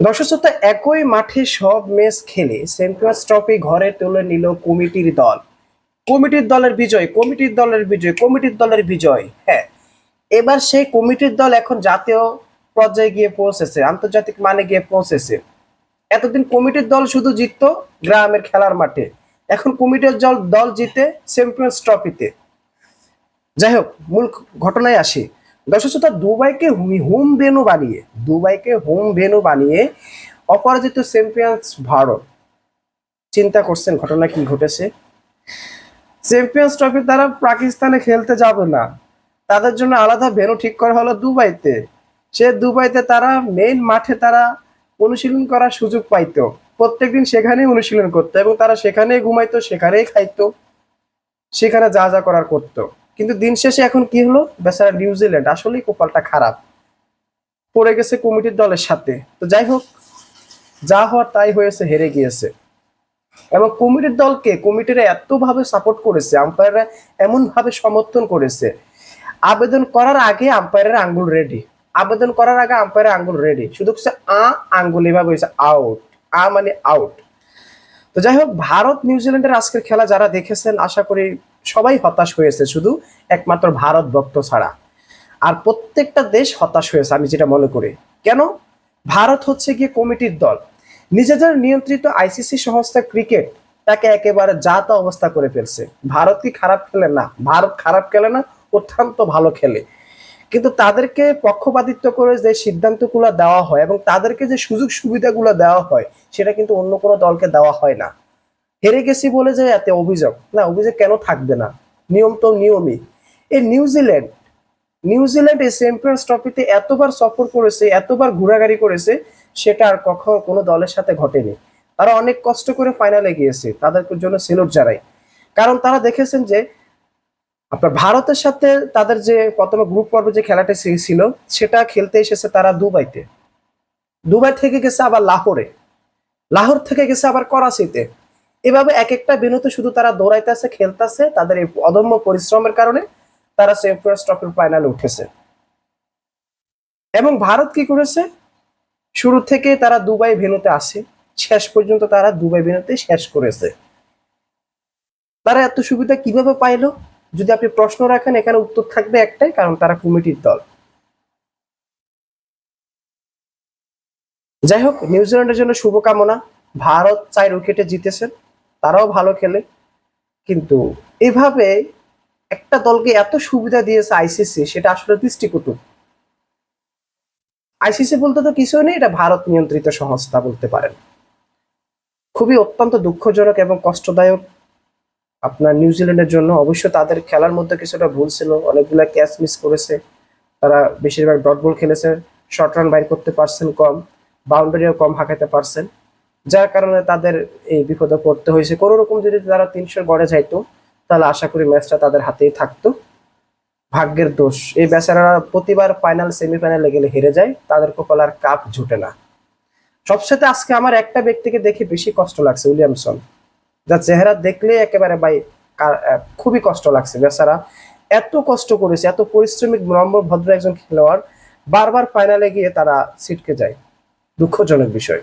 দর্শক শ্রোতা একই মাঠে সব ম্যাচ খেলে চ্যাম্পিয়ন্স ট্রফি ঘরে তুলে নিল কমিটির দল। কমিটির দলের বিজয়, কমিটির দলের বিজয়, কমিটির দলের বিজয় হ্যাঁ। এবার সেই কমিটির দল এখন জাতীয় পর্যায়ে গিয়ে পৌঁছেছে, আন্তর্জাতিক মানে গিয়ে পৌঁছেছে। এতদিন কমিটির দল শুধু জিততো গ্রামের খেলার মাঠে, এখন কমিটির দল দল জিতে চ্যাম্পিয়ন্স ট্রফিতে। যাই হোক, মূল ঘটনায় আসি। দর্শক শ্রোতা দুবাইকে হুম- ভেনু বানিয়ে, দুবাইকে হোম ভেনু বানিয়ে অপরাজিত চ্যাম্পিয়ন্স ভারত। চিন্তা করছেন ঘটনা কি ঘটেছে? চ্যাম্পিয়ন্স ট্রফি তারা পাকিস্তানে খেলতে যাবে না। তাদের জন্য আলাদা ভেনু ঠিক করা হলো দুবাইতে। সে দুবাইতে তারা মেইন মাঠে তারা অনুশীলন করার সুযোগ পাইতো। প্রত্যেকদিন সেখানেই অনুশীলন করতো এবং তারা সেখানেই ঘুমাইতো, সেখানেই খাইতো, সেখানে যা যা করার করতো। কিন্তু দিন শেষে এখন কি হলো? বেচারা নিউজিল্যান্ড আসলেই কপালটা খারাপ। পড়ে গেছে কমিটির দলের সাথে। তো যাই হোক, যা হওয়ার তাই হয়েছে, হেরে গিয়েছে। এবং কমিটির দলকে, কমিটিরা এতভাবে সাপোর্ট করেছে আম্পায়াররা এমন ভাবে সমর্থন করেছে। আবেদন করার আগে আম্পায়ারের আঙ্গুল রেডি আবেদন করার আগে আম্পায়ারের আঙ্গুল রেডি শুধু হচ্ছে আ, আঙ্গুল, এভাবে হয়েছে আউট আ মানে আউট তো যাই হোক ভারত নিউজিল্যান্ডের আজকের খেলা যারা দেখেছেন, আশা করি সবাই হতাশ হয়েছে শুধু একমাত্র ভারত ভক্ত ছাড়া। আর প্রত্যেকটা দেশ হতাশ হয়েছে আমি যেটা মনে করি। কেন? ভারত হচ্ছে গিয়ে কমিটির দল। নিজেদের নিয়ন্ত্রিত আইসিসি সংস্থা ক্রিকেট তাকে একেবারে জাত অবস্থা করে ফেলছে। ভারত কি খারাপ খেলে না? ভারত খারাপ খেলে না, অত্যন্ত ভালো খেলে। কিন্তু তাদেরকে পক্ষপাতিত্ব করে যে সিদ্ধান্তগুলো দেওয়া হয় এবং তাদেরকে যে সুযোগ সুবিধাগুলো দেওয়া হয়, সেটা কিন্তু অন্য কোনো দলকে দেওয়া হয় না। হেরে গেছি বলে যে এত অভিযোগ। না, অভিযোগ কেন থাকবে না? নিয়ম তো নিয়মই। এই নিউজিল্যান্ড নিউজিল্যান্ড এই চ্যাম্পিয়ন্স ট্রফিতে এতবার সফর করেছে, এতবার ঘোরাঘুরি করেছে, সেটা আর কখনো কোনো দলের সাথে ঘটেনি। তারা অনেক কষ্ট করে ফাইনালে গিয়েছে তাদের জন্য সেলুট জানাই। কারণ তারা দেখেছেন যে, আপনার ভারতের সাথে তাদের যে প্রথমে গ্রুপ পর্বে যে খেলাটা ছিল, সেটা খেলতে এসেছে তারা দুবাইতে। দুবাই থেকে গেছে আবার লাহোরে। লাহোর থেকে গেছে আবার করাচিতে। এভাবে এক একটা বিনোতে শুধু তারা দৌড়াইতেছে, খেলতেছে, তাদের এই অদম্য পরিশ্রমের কারণে তারা চ্যাম্পিয়ন্স ট্রফির ফাইনালে উঠেছে। এবং ভারত কি করেছে? শুরু থেকে তারা দুবাই ভেনুতে আসে, শেষ পর্যন্ত তারা দুবাই ভেনুতে শেষ করেছে। তারা এত সুবিধা কীভাবে পাইলো? যদি আপনি প্রশ্ন রাখেন, এখানে উত্তর থাকবে একটাই, কারণ তারা কমিটির দল। যাই হোক, নিউজিল্যান্ডের জন্য শুভকামনা। ভারত চার উইকেটে জিতেছেন তারাও ভালো খেলে। কিন্তু এভাবে একটা দলকে এত সুবিধা দিয়েছে আইসিসি সেটা আসলে দৃষ্টিকটু আইসিসি বলতে তো কিছুই নেই, এটা ভারত নিয়ন্ত্রিত সংস্থা বলতে পারেন। খুবই অত্যন্ত দুঃখজনক এবং কষ্টদায়ক। আপনার নিউজিল্যান্ডের জন্য অবশ্য তাদের খেলার মধ্যে কিছুটা ভুল ছিল, অনেকগুলো ক্যাচ মিস করেছে। তারা বেশিরভাগ ডট বল খেলেছে শর্ট রান বাইর করতে পারছেন কম বাউন্ডারিও কম হাঁকাতে পারছেন। যার কারণে তাদের এই বিপদে পড়তে হয়েছে। কোনো রকম যদি তারা তিনশোর গড়ে যাইতো, তাহলে আশা করি ম্যাচটা তাদের হাতেই থাকতো। ভাগ্যের দোষ। এই বেচারারা প্রতিবার ফাইনাল সেমিফাইনালে গেলে হেরে যায়, তাদের কপাল আর কাপ জুটে না। সবসাথে আজকে আমার একটা ব্যক্তিকে দেখে বেশি কষ্ট লাগছে, উইলিয়ামসন। যার চেহারা দেখলে একেবারে ভাই খুবই কষ্ট লাগছে। বেচারা এত কষ্ট করেছে, এত পরিশ্রমিক নম্বর ভদ্র একজন খেলোয়াড়, বারবার ফাইনালে গিয়ে তারা ছিটকে যায়। দুঃখজনক বিষয়।